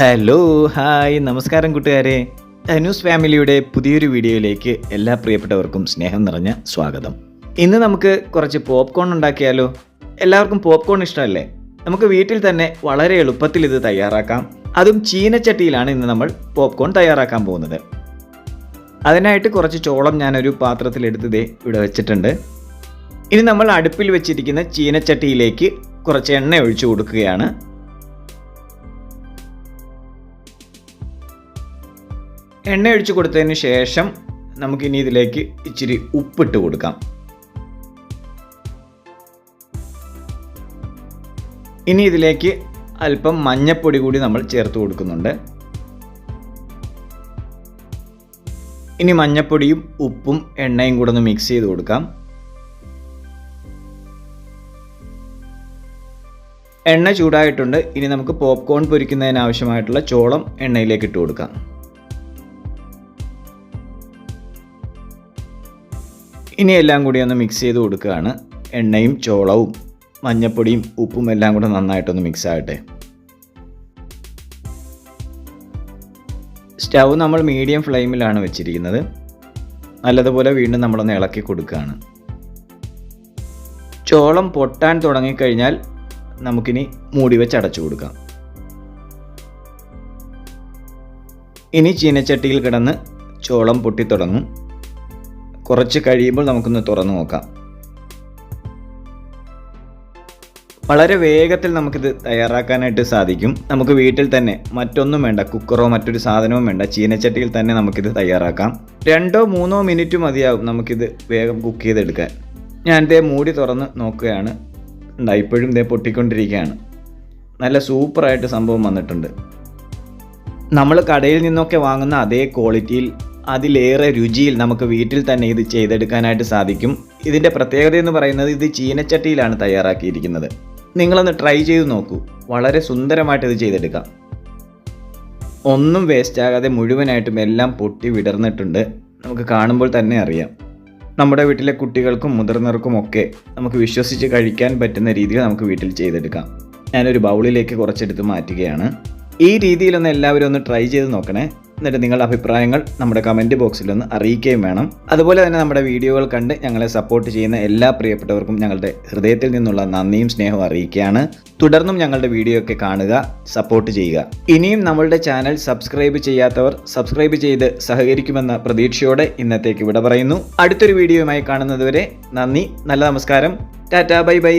Hello hi നമസ്കാരം കൂട്ടുകാരെ. ധനുസ് ഫാമിലിയുടെ പുതിയൊരു വീഡിയോയിലേക്ക് എല്ലാ പ്രിയപ്പെട്ടവർക്കും സ്നേഹം നിറഞ്ഞ സ്വാഗതം. ഇന്ന് നമുക്ക് കുറച്ച് പോപ്കോൺ ഉണ്ടാക്കിയാലോ? എല്ലാവർക്കും പോപ്കോൺ ഇഷ്ടമല്ലേ? നമുക്ക് വീട്ടിൽ തന്നെ വളരെ എളുപ്പത്തിൽ ഇത് തയ്യാറാക്കാം. അതും ചീനച്ചട്ടിയിലാണ് ഇന്ന് നമ്മൾ പോപ്കോൺ തയ്യാറാക്കാൻ പോകുന്നത്. അതിനായിട്ട് കുറച്ച് ചോളം ഞാനൊരു പാത്രത്തിലെടുത്ത് ദേ ഇവിടെ വെച്ചിട്ടുണ്ട്. ഇനി നമ്മൾ അടുപ്പിൽ വെച്ചിരിക്കുന്ന ചീനച്ചട്ടിയിലേക്ക് കുറച്ച് എണ്ണ ഒഴിച്ചു കൊടുക്കുകയാണ്. എണ്ണ ഒഴിച്ചു കൊടുത്തതിന് ശേഷം നമുക്കിനി ഇതിലേക്ക് ഇച്ചിരി ഉപ്പിട്ട് കൊടുക്കാം. ഇനി ഇതിലേക്ക് അല്പം മഞ്ഞപ്പൊടി കൂടി നമ്മൾ ചേർത്ത് കൊടുക്കുന്നുണ്ട്. ഇനി മഞ്ഞപ്പൊടിയും ഉപ്പും എണ്ണയും കൂടെ ഒന്ന് മിക്സ് ചെയ്ത് കൊടുക്കാം. എണ്ണ ചൂടായിട്ടുണ്ട്. ഇനി നമുക്ക് പോപ്കോൺ പൊരിക്കുന്നതിന് ആവശ്യമായിട്ടുള്ള ചോളം എണ്ണയിലേക്ക് ഇട്ട് കൊടുക്കാം. ഇനി എല്ലാം കൂടി ഒന്ന് മിക്സ് ചെയ്ത് കൊടുക്കുകയാണ്. എണ്ണയും ചോളവും മഞ്ഞപ്പൊടിയും ഉപ്പും എല്ലാം കൂടെ നന്നായിട്ടൊന്ന് മിക്സ് ആകട്ടെ. സ്റ്റൗ നമ്മൾ മീഡിയം ഫ്ലെയിമിലാണ് വെച്ചിരിക്കുന്നത്. നല്ലതുപോലെ വീണ്ടും നമ്മളൊന്ന് ഇളക്കി കൊടുക്കുകയാണ്. ചോളം പൊട്ടാൻ തുടങ്ങിക്കഴിഞ്ഞാൽ നമുക്കിനി മൂടി വെച്ച് അടച്ചു കൊടുക്കാം. ഇനി ചീനച്ചട്ടിയിൽ കിടന്ന് ചോളം പൊട്ടിത്തുടങ്ങും. കുറച്ച് കഴിയുമ്പോൾ നമുക്കൊന്ന് തുറന്നു നോക്കാം. വളരെ വേഗത്തിൽ നമുക്കിത് തയ്യാറാക്കാനായിട്ട് സാധിക്കും. നമുക്ക് വീട്ടിൽ തന്നെ മറ്റൊന്നും വേണ്ട കുക്കറോ മറ്റൊരു സാധനവും വേണ്ട ചീനച്ചട്ടിയിൽ തന്നെ നമുക്കിത് തയ്യാറാക്കാം. രണ്ടോ മൂന്നോ മിനിറ്റ് മതിയാവും നമുക്കിത് വേഗം കുക്ക് ചെയ്തെടുക്കാൻ. ഞാൻ ഇതേ മൂടി തുറന്ന് നോക്കുകയാണ്. ഉണ്ടായി ഇപ്പോഴും ഇതേ പൊട്ടിക്കൊണ്ടിരിക്കുകയാണ്. നല്ല സൂപ്പറായിട്ട് സംഭവം വന്നിട്ടുണ്ട്. നമ്മൾ കടയിൽ നിന്നൊക്കെ വാങ്ങുന്ന അതേ ക്വാളിറ്റിയിൽ അതിലേറെ രുചിയിൽ നമുക്ക് വീട്ടിൽ തന്നെ ഇത് ചെയ്തെടുക്കാനായിട്ട് സാധിക്കും. ഇതിന്റെ പ്രത്യേകത എന്ന് പറയുന്നത് ഇത് ചീനച്ചട്ടിയിലാണ് തയ്യാറാക്കിയിരിക്കുന്നത്. നിങ്ങളൊന്ന് ട്രൈ ചെയ്ത് നോക്കൂ. വളരെ സുന്ദരമായിട്ട് ഇത് ചെയ്തെടുക്കാം. ഒന്നും വേസ്റ്റ് ആകാതെ മുഴുവനായിട്ടും എല്ലാം പൊട്ടി വിടർന്നിട്ടുണ്ട്. നമുക്ക് കാണുമ്പോൾ തന്നെ അറിയാം. നമ്മുടെ വീട്ടിലെ കുട്ടികൾക്കും മുതിർന്നവർക്കും ഒക്കെ നമുക്ക് വിശ്വസിച്ച് കഴിക്കാൻ പറ്റുന്ന രീതിയിൽ നമുക്ക് വീട്ടിൽ ചെയ്തെടുക്കാം. ഞാനൊരു ബൗളിലേക്ക് കുറച്ചെടുത്ത് മാറ്റുകയാണ്. ഈ രീതിയിലൊന്ന് എല്ലാവരും ഒന്ന് ട്രൈ ചെയ്ത് നോക്കണേ. എന്നിട്ട് നിങ്ങളുടെ അഭിപ്രായങ്ങൾ നമ്മുടെ കമന്റ് ബോക്സിൽ ഒന്ന് അറിയിക്കുകയും വേണം. അതുപോലെ തന്നെ നമ്മുടെ വീഡിയോകൾ കണ്ട് ഞങ്ങളെ സപ്പോർട്ട് ചെയ്യുന്ന എല്ലാ പ്രിയപ്പെട്ടവർക്കും ഞങ്ങളുടെ ഹൃദയത്തിൽ നിന്നുള്ള നന്ദിയും സ്നേഹവും അറിയിക്കുകയാണ്. തുടർന്നും ഞങ്ങളുടെ വീഡിയോ ഒക്കെ കാണുക സപ്പോർട്ട് ചെയ്യുക. ഇനിയും നമ്മളുടെ ചാനൽ സബ്സ്ക്രൈബ് ചെയ്യാത്തവർ സബ്സ്ക്രൈബ് ചെയ്ത് സഹകരിക്കുമെന്ന പ്രതീക്ഷയോടെ ഇന്നത്തേക്ക് വിട പറയുന്നു. അടുത്തൊരു വീഡിയോയുമായി കാണുന്നതുവരെ നന്ദി നല്ല നമസ്കാരം. Tata bye bye.